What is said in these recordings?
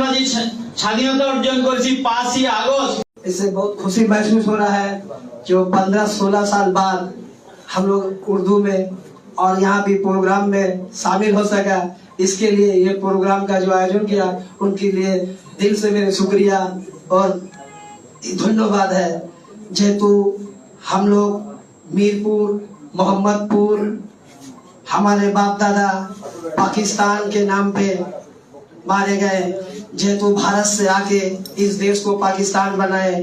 আমরা যে স্বা- স্বাধীনতা অর্জন করেছি পাঁচই আগস্ট इससे बहुत खुशी महसूस हो रहा है जो 15-16 साल बाद हम लोग उर्दू में और यहाँ भी प्रोग्राम में शामिल हो सका इसके लिए ये प्रोग्राम का जो आयोजन किया उनके लिए दिल से मेरे शुक्रिया और धन्यवाद है जेतु हम लोग मीरपुर मोहम्मदपुर हमारे बाप दादा पाकिस्तान के नाम पे मारे गए। जेतु भारत से आके इस देश को पाकिस्तान बनाए।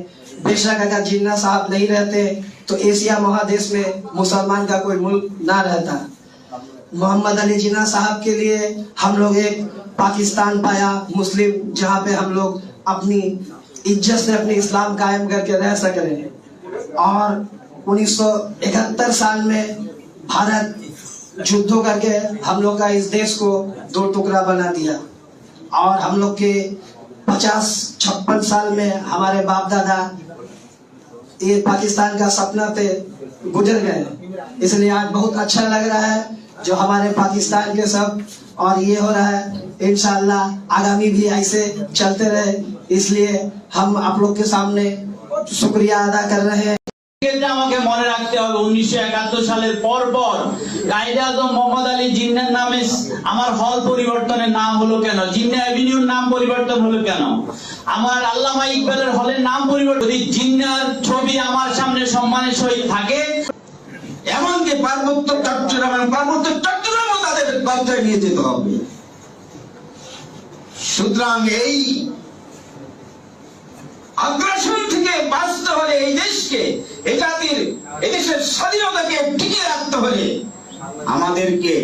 बेशक अगर जिन्ना साहब नहीं रहते तो एशिया महादेश में मुसलमान का कोई मुल्क ना रहता। मोहम्मद अली जिन्ना साहब के लिए हम लोग एक पाकिस्तान पाया मुस्लिम, जहाँ पे हम लोग अपनी इज़्ज़त से अपनी इस्लाम कायम करके रह सक रहे। हैं और 1971 साल में भारत युद्धों करके हम लोग का इस देश को दो टुकड़ा बना दिया। और हम लोग के पचास, छप्पन साल में हमारे बाप दादा ये पाकिस्तान का सपना थे गुजर गए। इसलिए आज बहुत अच्छा लग रहा है जो हमारे पाकिस्तान के सब, और ये हो रहा है, इंशाल्लाह आगामी भी ऐसे चलते रहे। इसलिए हम आप लोग के सामने शुक्रिया अदा कर रहे हैं। আমাকে মনে রাখতে হবে, উনিশশো একাত্তর সালের পর পর আজম মোহাম্মদ আলী জিন্নার নামে আমার হল পরিবর্তনের নাম হলো কেন? জিন্না অ্যাভিনিউর নাম পরিবর্তন হলো কেন? আমার আল্লামা ইকবালের হলের নাম পরিবর্তন যদি জিন্নার ছবি আমার সামনে সম্মানের সহিত থাকে, এমনকি পার্বত্য চট্টগ্রাম পার্বত্য চট্টগ্রামও তাদের কবজায় নিয়ে যেতে হবে। সুতরাং এই আগ্রাসন থেকে বাঁচতে হলে এই দেশকে এই জাতির এদেশের স্বাধীনতাকে রাখতে হলে আমাদেরকে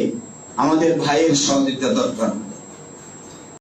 আমাদের ভাইয়ের সহযোগিতা দরকার।